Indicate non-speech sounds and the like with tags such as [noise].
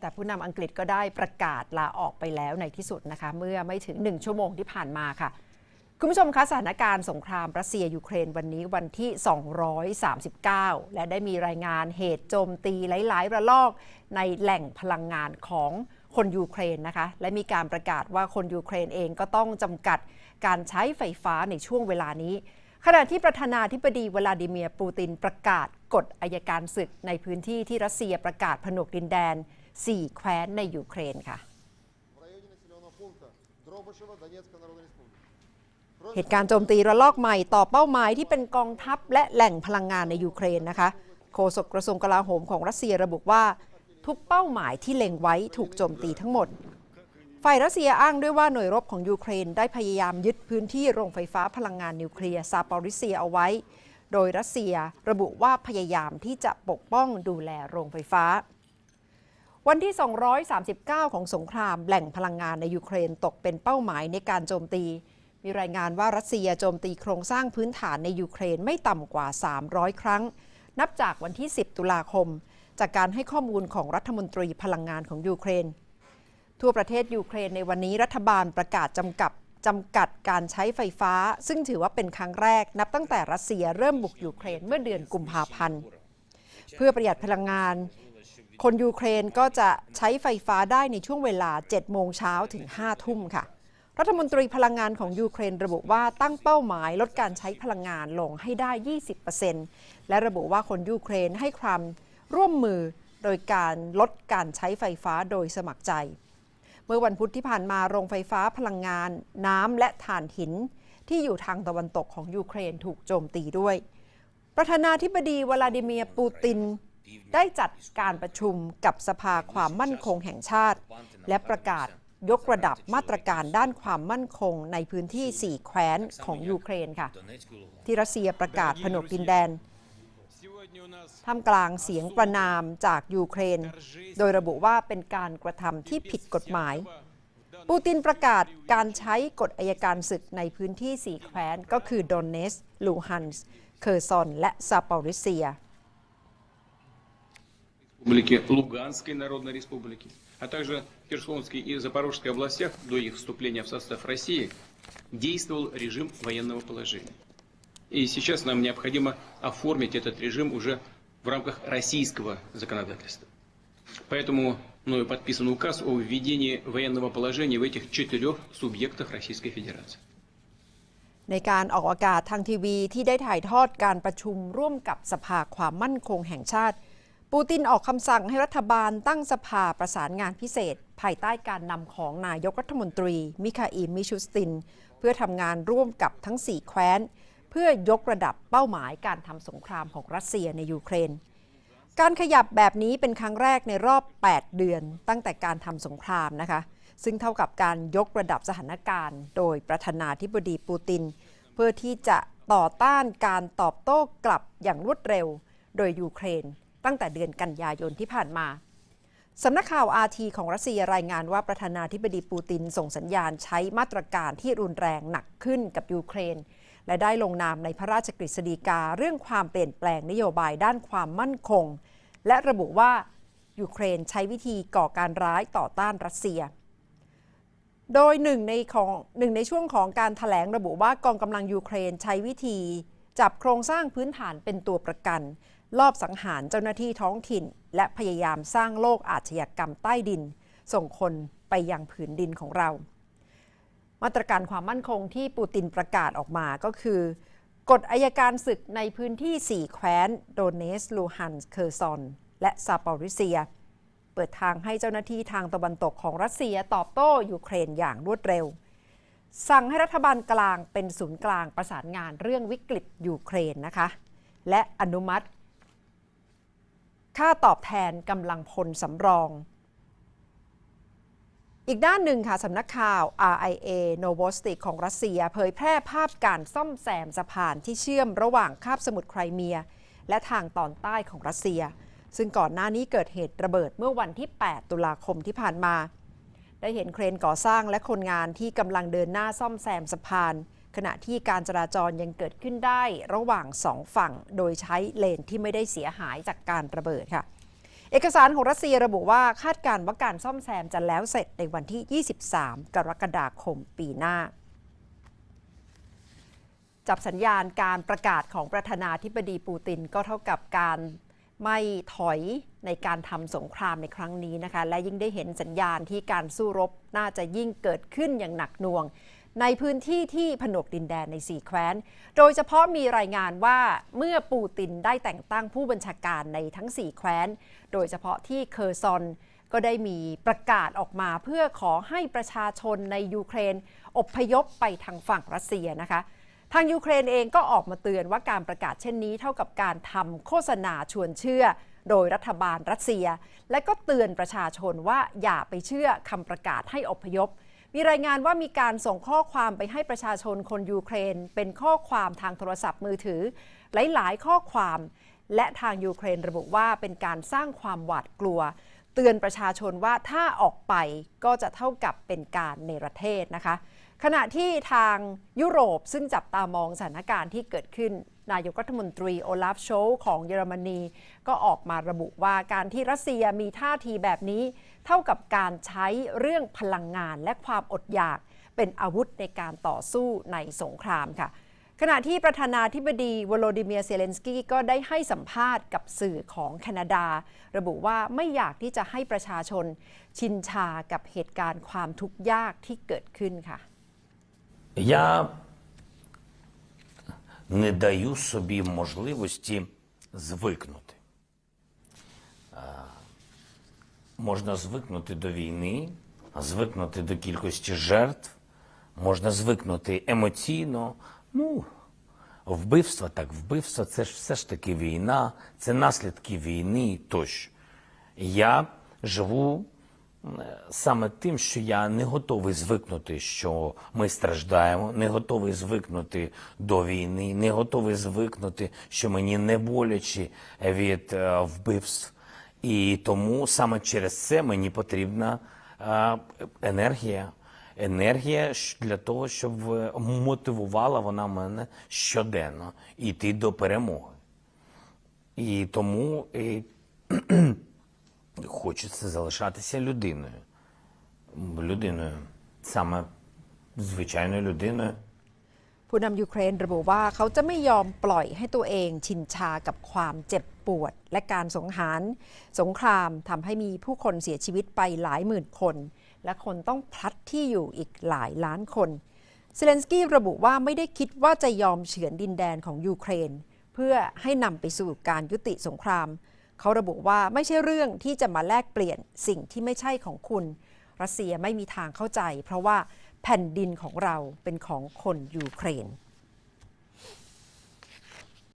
แต่ผู้นำอังกฤษก็ได้ประกาศลาออกไปแล้วในที่สุดนะคะ เมื่อไม่ถึง 1 ชั่วโมงที่ผ่านมาค่ะ คุณผู้ชมคะสถานการณ์สงครามรัสเซียยูเครนวันนี้วันที่ 239 และได้มีรายงานเหตุโจมตีหลาย ๆ ระลอกในแหล่งพลังงานของคนยูเครนนะคะ และมีการประกาศว่าคนยูเครนเองก็ต้องจำกัดการใช้ไฟฟ้าในช่วงเวลานี้ ขณะที่ประธานาธิบดีวลาดิเมียร์ปูตินประกาศกฎอายการศึกในพื้นที่ที่รัสเซียประกาศผนวกดินแดน 4 แคว้นในยูเครนค่ะ เหตุการณ์โจมตีระลอกใหม่ต่อเป้าหมายที่เป็นกองทัพและแหล่งพลังงานในยูเครนนะคะ โฆษกกระทรวงกลาโหมของรัสเซียระบุว่า ทุกเป้าหมายที่เล็งไว้ถูกโจมตีทั้งหมด ฝ่ายรัสเซียอ้างด้วยว่าหน่วยรบของยูเครนได้พยายามยึดพื้นที่โรงไฟฟ้าพลังงานนิวเคลียร์ซาปอริเซียเอาไว้ โดยรัสเซียระบุว่าพยายามที่จะปกป้องดูแลโรงไฟฟ้า วันที่ 239 ของสงครามแหล่งพลังงานในยูเครนตกเป็นเป้าหมายในการโจมตี มีรายงานว่ารัสเซียโจมตีโครงสร้างพื้นฐานในยูเครนไม่ต่ำกว่า 300 ครั้ง นับจากวันที่ 10 ตุลาคม จากการให้ข้อมูลของรัฐมนตรีพลังงานของยูเครน ทั่วประเทศยูเครนในวันนี้รัฐบาลประกาศจำกัดจำกัดการใช้ไฟฟ้า ซึ่งถือว่าเป็นครั้งแรก นับตั้งแต่รัสเซียเริ่มบุกยูเครนเมื่อเดือนกุมภาพันธ์ เพื่อประหยัดพลังงาน คนยูเครนก็จะใช้ไฟฟ้าได้ในช่วงเวลา 7 โมงเช้าถึง 5 ทุ่มค่ะ รัฐมนตรีพลังงานของยูเครนระบุว่าตั้งเป้าหมายลดการใช้พลังงานลงให้ได้ 20%และระบุว่าคนยูเครนให้ความร่วมมือโดยการลดการใช้ไฟฟ้าโดยสมัครใจ เมื่อวันพุธที่ผ่านมาโรงไฟฟ้าพลังงาน น้ำและถ่านหิน ที่อยู่ทางตะวันตกของยูเครนถูกโจมตีด้วย ประธานาธิบดีวลาดิเมียร์ปูติน ได้จัดการประชุมกับสภาความมั่นคงแห่งชาติ และประกาศยกระดับมาตรการด้านความมั่นคงในพื้นที่ 4 แคว้นของยูเครนค่ะ ที่รัสเซียประกาศผนวกดินแดนท่ามกลางเสียงประนามจากยูเครน โดยระบุว่าเป็นการกระทำที่ผิดกฎหมาย ปูตินประกาศการใช้กฎอายการศึกในพื้นที่ 4 แคว้น ก็คือดอนเนส ลูฮันส์ เคอร์ซอน และซาปอริเซีย Республики Луганской Народной Республики, а также в Херсонской и Запорожской областях до их вступления в состав России действовал режим военного положения. И сейчас нам необходимо оформить этот режим уже в рамках российского законодательства. Поэтому мною подписан указ о введении военного положения в этих четырех субъектах Российской Федерации. ในการออกอากาศทางทีวีที่ได้ถ่ายทอดการประชุมร่วมกับสภาความมั่นคงแห่งชาติ ปูตินออกคำสั่งให้รัฐบาลตั้งสภาประสานงานพิเศษ ภายใต้การนำของนายกรัฐมนตรี มิคาอิลมิชูสติน เพื่อทำงานร่วมกับทั้ง 4 แคว้น เพื่อยกระดับเป้าหมายการทำสงครามของรัสเซียในยูเครน การขยับแบบนี้เป็นครั้งแรกในรอบ 8 เดือนตั้งแต่การทำสงครามนะคะ ซึ่งเท่ากับการยกระดับสถานการณ์ โดยประธานาธิบดีปูติน เพื่อที่จะต่อต้านการตอบโต้กลับอย่างรวดเร็ว โดยยูเครน ตั้งแต่เดือนกันยายนที่ผ่านมาสำนักข่าว RT ของรัสเซียรายงานว่าประธานาธิบดีปูตินส่งสัญญาณใช้มาตรการที่รุนแรงหนักขึ้นกับยูเครน และได้ลงนามในพระราชกฤษฎีกาเรื่องความเปลี่ยนแปลงนโยบายด้านความมั่นคง และระบุว่ายูเครนใช้วิธีก่อการร้ายต่อต้านรัสเซีย โดยหนึ่งในของหนึ่งในช่วงของการถแถลงระบุว่ากองกำลังยูเครนใช้วิธี จับโครงสร้างพื้นฐานเป็นตัวประกัน ลอบสังหารเจ้าหน้าที่ท้องถิ่น และพยายามสร้างโลกอาชญากรรมใต้ดิน ส่งคนไปยังผืนดินของเรา มาตรการความมั่นคงที่ปูตินประกาศออกมาก็คือกฎอายการศึกในพื้นที่ 4 แคว้น โดเนส ลูฮัน เคอร์ซอน และซาปอริเซีย เปิดทางให้เจ้าหน้าที่ทางตะวันตกของรัสเซียตอบโต้ยูเครนอย่างรวดเร็ว สั่งให้รัฐบาลกลางเป็นศูนย์กลางประสานงานเรื่องวิกฤตยูเครนนะคะ และอนุมัติ ค่าตอบแทนกำลังพลสำรอง อีกด้านหนึ่งค่ะสำนักข่าว RIA Novosti ของรัสเซีย เผยแพร่ภาพการซ่อมแซมสะพานที่เชื่อมระหว่างคาบสมุทรไครเมีย และทางตอนใต้ของรัสเซีย ซึ่งก่อนหน้านี้เกิดเหตุระเบิดเมื่อวันที่ 8 ตุลาคมที่ผ่านมา ได้เห็นเครนก่อสร้างและคนงานที่กำลังเดินหน้าซ่อมแซมสะพาน ขณะที่การจราจรยังเกิดขึ้นได้ระหว่างสองฝั่ง โดยใช้เลนที่ไม่ได้เสียหายจากการระเบิดค่ะ เอกสารของรัสเซียระบุว่าคาดการณ์ว่าการซ่อมแซมจะแล้วเสร็จในวันที่ 23 กรกฎาคมปีหน้าจับสัญญาณการประกาศของประธานาธิบดีปูตินก็เท่ากับการไม่ถอยในการทำสงครามในครั้งนี้นะคะ และยิ่งได้เห็นสัญญาณที่การสู้รบน่าจะยิ่งเกิดขึ้นอย่างหนักหน่วง ในพื้นที่ที่ผนวกดินแดนในสี่แคว้น โดยเฉพาะมีรายงานว่าเมื่อปูตินได้แต่งตั้งผู้บัญชาการในทั้ง 4 แคว้น โดยเฉพาะที่เคอร์ซอนก็ได้มีประกาศออกมาเพื่อขอให้ประชาชนในยูเครนอพยพไปทางฝั่งรัสเซียนะคะ ทางยูเครนเองก็ออกมาเตือนว่าการประกาศเช่นนี้ เท่ากับการทำโฆษณาชวนเชื่อ โดยรัฐบาลรัสเซีย และก็เตือนประชาชนว่าอย่าไปเชื่อคำประกาศให้อพยพ มีรายงานว่ามีการส่งข้อความไปให้ประชาชนคนยูเครน เป็นข้อความทางโทรศัพท์มือถือ หลาย ๆ ข้อความ และทางยูเครนระบุว่าเป็นการสร้างความหวาดกลัว เตือนประชาชนว่าถ้าออกไปก็จะเท่ากับเป็นการเนรเทศนะคะ ขณะที่ทางยุโรปซึ่งจับตามองสถานการณ์ที่เกิดขึ้นนายกรัฐมนตรีโอลาฟโชลของเยอรมนี ก็ออกมาระบุว่าการที่รัสเซียมีท่าทีแบบนี้ เท่ากับการใช้เรื่องพลังงานและความอดอยาก เป็นอาวุธในการต่อสู้ในสงครามค่ะ ขณะที่ประธานาธิบดีวโลดิเมียร์เซเลนสกี้ก็ได้ให้สัมภาษณ์กับสื่อของแคนาดา ระบุว่าไม่อยากที่จะให้ประชาชน ชินชากับเหตุการณ์ความทุกข์ยากที่เกิดขึ้นค่ะ Я не даю собі можливості звикнути. Можна звикнути до війни, звикнути до кількості жертв, можна звикнути емоційно. Ну, вбивство так, вбивство це ж все ж таки війна, це наслідки війни тощо. Я живу е, саме тим, що я не готовий звикнути, що ми страждаємо, не готовий звикнути до війни, не готовий звикнути, що мені не боляче від е, вбивств. І тому саме через це мені потрібна е, енергія. Енергія для того, щоб е, мотивувала вона мене щоденно йти до перемоги. І тому і, [clears throat] хочеться залишатися людиною. Людиною, саме звичайною людиною. ผู้นำยูเครนระบุว่าเขาจะไม่ยอมปล่อยให้ตัวเองชินชากับความเจ็บปวด และการสงหาร สงครามทำให้มีผู้คนเสียชีวิตไปหลายหมื่นคน และคนต้องพลัดที่อยู่อีกหลายล้านคนเซเลนสกี้ระบุว่าไม่ได้คิดว่าจะยอมเฉือนดินแดนของยูเครน เพื่อให้นำไปสู่การยุติสงคราม เขาระบุว่าไม่ใช่เรื่องที่จะมาแลกเปลี่ยนสิ่งที่ไม่ใช่ของคุณ รัสเซียไม่มีทางเข้าใจ เพราะว่า แผ่นดินของเราเป็นของคนยูเครน